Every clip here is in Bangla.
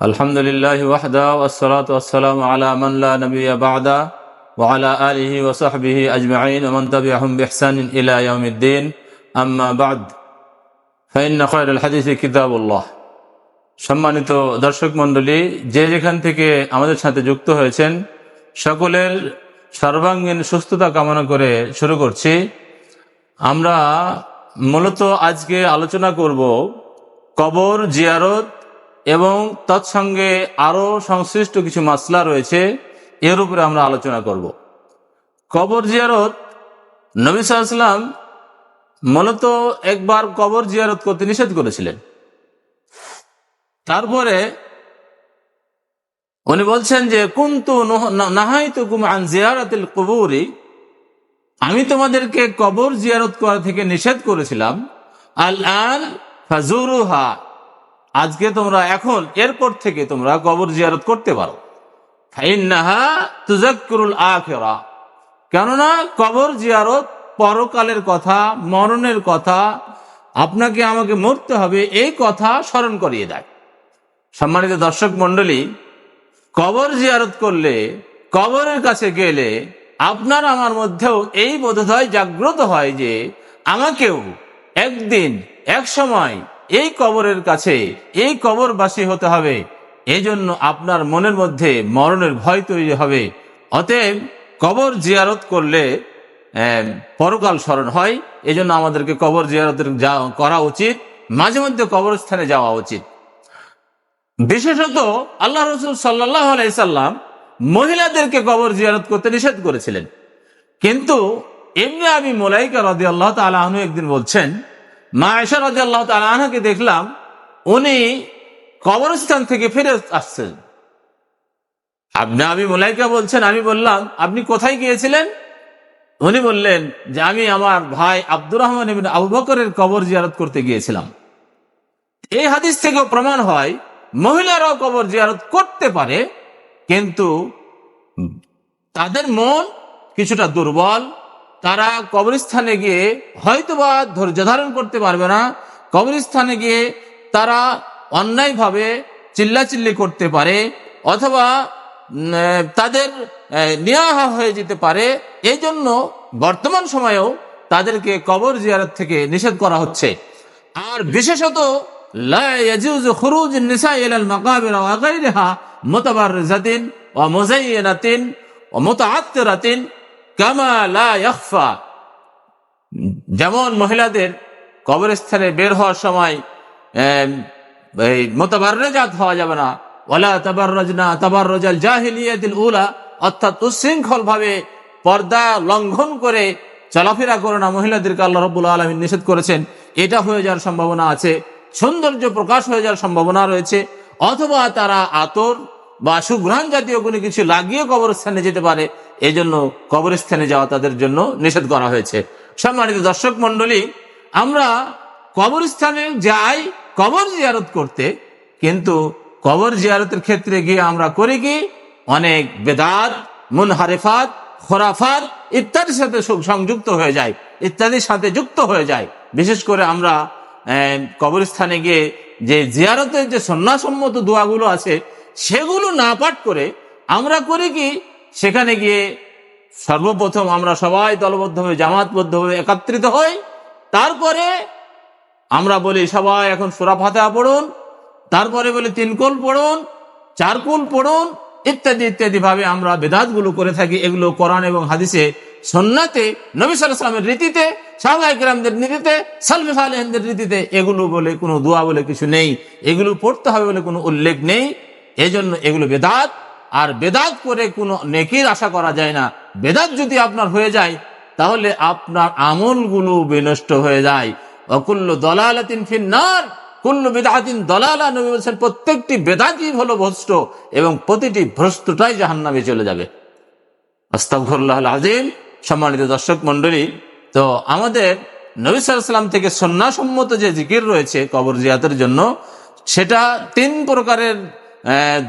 আলহামদুলিল্লাহ ওয়াহদা ওসলাত ওসালাম আলা মাল্লা নবী বাদা ওয়ালা আলহি ওসাহবিহি আজমাইন ওমন তবি আহম ইলা ইলায়ুদ্দিন আম্মা বাদ। ফাইন খয়রুল হাদিস কিতাবুল্লাহ। সম্মানিত দর্শক মণ্ডলী, যে যেখান থেকে আমাদের সাথে যুক্ত হয়েছেন, সকলের সর্বাঙ্গীন সুস্থতা কামনা করে শুরু করছি। আমরা মূলত আজকে আলোচনা করব কবর জিয়ারত এবং তৎসঙ্গে আরও সংশ্লিষ্ট কিছু মাসলা রয়েছে, এর উপরে আমরা আলোচনা করব। কবর জিয়ারত, নবী সাল্লাম মূলত একবার কবর জিয়ারত করতে নিষেধ করেছিলেন। তারপরে উনি বলছেন যে, কুন্তু নাহাই তো আন জিয়ারাতিল কবুরি। আমি তোমাদেরকে কবর জিয়ারত করা থেকে নিষেধ করেছিলাম। আল আন ফাজুরুহা। আজকে তোমরা এখন এরপর থেকে তোমরা কবর জিয়ারত করতে পারো। কেননা কবর জিয়ারত পরকালের কথা, মরণের কথা, আপনাকে আমাকে মরতে হবে, এই কথা স্মরণ করিয়ে দেয়। সম্মানিত দর্শক মন্ডলী কবর জিয়ারত করলে, কবরের কাছে গেলে আপনার আমার মধ্যেও এই বোধোদয় জাগ্রত হয় যে আমাকেও একদিন, এক সময় এই কবরের কাছে, এই কবরবাসী হতে হবে। এই জন্য আপনার মনের মধ্যে মরণের ভয় তৈরি হবে। অতএব কবর জিয়ারত করলে পরকাল স্মরণ হয়। এই জন্য আমাদেরকে কবর জিয়ারতের করা উচিত, মাঝে মধ্যে কবরস্থানে যাওয়া উচিত। বিশেষত আল্লাহ রসুল সাল্লাহ আলাইসাল্লাম মহিলাদেরকে কবর জিয়ারত করতে নিষেধ করেছিলেন। কিন্তু এমনি আমি মোলাইকা রাজি আল্লাহ তালু একদিন বলছেন মা এসা রাজি আল্লাহ তালহাকে দেখলাম, উনি কবরস্থান থেকে ফিরে আসছেন। আপনি আমি মোলাইকা বলছেন, আমি বললাম, আপনি কোথায় গিয়েছিলেন? উনি বললেন যে আমি আমার ভাই আব্দুর রহমান আবু বকরের কবর জিয়ারত করতে গিয়েছিলাম। এই হাদিস থেকেও প্রমাণ হয়, মহিলারাও কবর জিয়ারত করতে পারে, কিন্তু তাদের মন কিছুটা দুর্বল তারা কবরস্থানে গিয়ে হয়তোবা ধৈর্য ধারণ করতে পারবে না। কবরস্থানে গিয়ে তারা অন্যায়ভাবে চিল্লাচিল্লি করতে পারে অথবা তাদের নিয়াহা হয়ে যেতে পারে। এই জন্য বর্তমান সময়েও তাদেরকে কবর জিয়ারত থেকে নিষেধ করা হচ্ছে। আর বিশেষত, লা ইয়াজুজু খুরুজ নিসা ইলাল মাকাবির কামা লা যেমন মহিলাদের কবরস্থানে বের হওয়ার সময় এই মোতাবারজাত হওয়া যাবে না। ওলা তাবাররাজনা তাবাররাজাল জাহিলিয়াতিল উলা, অর্থাৎ উচ্ছৃঙ্খল ভাবে পর্দা লঙ্ঘন করে চলাফেরা করে না মহিলাদেরকে আল্লাহ রব্বুল আলমিন নিষেধ করেছেন। এটা হয়ে যাওয়ার সম্ভাবনা আছে, সৌন্দর্য প্রকাশ হয়ে যাওয়ার সম্ভাবনা রয়েছে, অথবা তারা আতর বা সুঘ্রাণ জাতীয় কোনো কিছু লাগিয়ে কবরস্থানে যেতে পারে। এই জন্য কবরস্থানে যাওয়া তাদের জন্য নিষেধ করা হয়েছে। সম্মানিত দর্শক মন্ডলী আমরা কবরস্থানে যাই কবর জিয়ারত করতে, কিন্তু কবর জিয়ারতের ক্ষেত্রে গিয়ে আমরা করি কি? অনেক বেদাত, মুনহারেফাত, খোরাফাত ইত্যাদির সাথে সংযুক্ত হয়ে যায়, ইত্যাদির সাথে যুক্ত হয়ে যায়। বিশেষ করে আমরা কবরস্থানে গিয়ে যে জিয়ারতের যে সন্ন্যাসম্মত দোয়াগুলো আছে, সেগুলো না পাঠ করে আমরা করি কি? সেখানে গিয়ে সর্বপ্রথম আমরা সবাই দলবদ্ধভাবে জামাতবদ্ধভাবে একত্রিত হই। তারপরে আমরা বলি, সবাই এখন সুরা ফাতেহা পড়ুন। তারপরে বলি, তিন কোল পড়ুন, চার কোল পড়ুন, ইত্যাদি ইত্যাদি ভাবে আমরা বেদাতগুলো করে থাকি। এগুলো কোরআন এবং হাদিসে, সন্নাতে, নবী সালামের রীতিতে সাহবাইকরামদের নীতিতে সালফে সালেহদের রীতিতে এগুলো বলে কোনো দোয়া বলে কিছু নেই। এগুলো পড়তে হবে বলে কোনো উল্লেখ নেই। এই জন্য এগুলো বেদাত। আর বেদাত করে কোনো নেকির আশা করা যায় না। বেদাত যদি আপনার হয়ে যায়, তাহলে আপনার আমলগুলো বিনষ্ট হয়ে যায়। অকুল্ল দলালাতিন ফিন্নার, কুল্লু বেদাতিন দলালা, নবী বলছেন, প্রত্যেকটি বেদাতি হলো ভ্রষ্ট এবং প্রতিটি ভ্রষ্টটাই জাহান্নামে চলে যাবে। আস্তাগফিরুল্লাহ আজিম সম্মানিত দর্শক মন্ডলী তো আমাদের নবী সাল্লাম থেকে সন্ন্যাসম্মত যে জিকির রয়েছে কবর জিয়াতের জন্য, সেটা তিন প্রকারের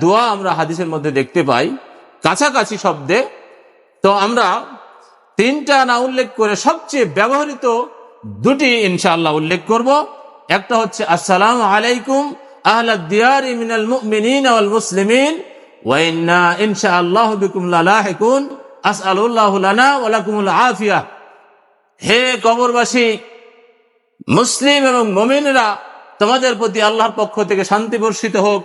দোয়া আমরা হাদিসের মধ্যে দেখতে পাই। কাছাকাছি শব্দে তো আমরা তিনটা না উল্লেখ করে সবচেয়ে ব্যবহৃত দুটি ইনশাআল্লাহ উল্লেখ করব। একটা হচ্ছে, আসসালাম আলাইকুম আফিয়া। হে কবরবাসী, মুসলিম এবং মুমিনরা তোমাদের প্রতি আল্লাহর পক্ষ থেকে শান্তি বর্ষিত হোক।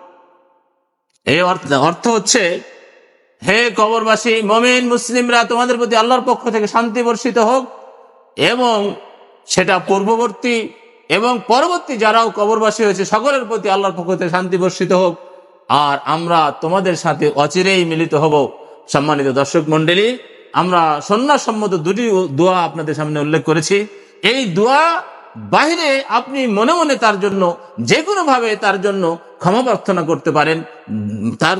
অর্থ হচ্ছে, হে কবরবাসী, মমিন, মুসলিমরা, তোমাদের প্রতি আল্লাহর পক্ষ থেকে শান্তি বর্ষিত হোক এবং সেটা পূর্ববর্তী এবং পরবর্তী যারাও কবরবাসী হয়েছে, সকলের প্রতি আল্লাহর পক্ষ থেকে শান্তি বর্ষিত হোক। আর আমরা তোমাদের সাথে অচিরেই মিলিত হব। সম্মানিত দর্শক মন্ডলী আমরা সন্ন্যাসম্মত দুটি দোয়া আপনাদের সামনে উল্লেখ করেছি। এই দোয়া বাহিরে আপনি মনে মনে তার জন্য যে কোনো ভাবে তার জন্য ক্ষমা প্রার্থনা করতে পারেন তার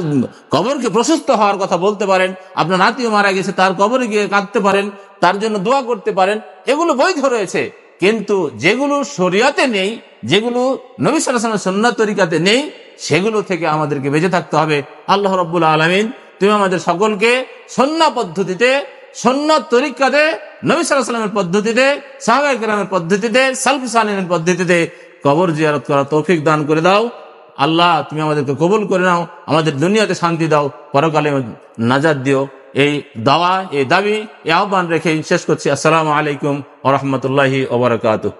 কবরকে প্রশস্ত হওয়ার কথা বলতে পারেন, আপনার আত্মীয় মারা গেছে, তার কবরে গিয়ে কাঁদতে পারেন, তার জন্য দোয়া করতে পারেন, এগুলো বৈধ রয়েছে। কিন্তু যেগুলো শরিয়াতে নেই, যেগুলো নবী সালামের সন্ন্যাত তরিকাতে নেই, সেগুলো থেকে আমাদেরকে বেঁচে থাকতে হবে। আল্লাহ রব্বুল আলমিন, তুমি আমাদের সকলকে সন্না পদ্ধতিতে সন্ন্যত তরিকাতে, নবী সাল্লামের পদ্ধতিতে গ্রামের পদ্ধতিতে, সালফি পদ্ধতিতে কবর জিয়ারত করা তৌফিক দান করে দাও। আল্লাহ, তুমি আমাদেরকে কবুল করে নাও, আমাদের দুনিয়াতে শান্তি দাও, পরকালে নাজাদ দিও। এই দাওয়া, এই দাবি, এই আহ্বান রেখে শেষ করছি। আসসালামু আলাইকুম ওরহমতুল্লাহি ওবরাকাতুহ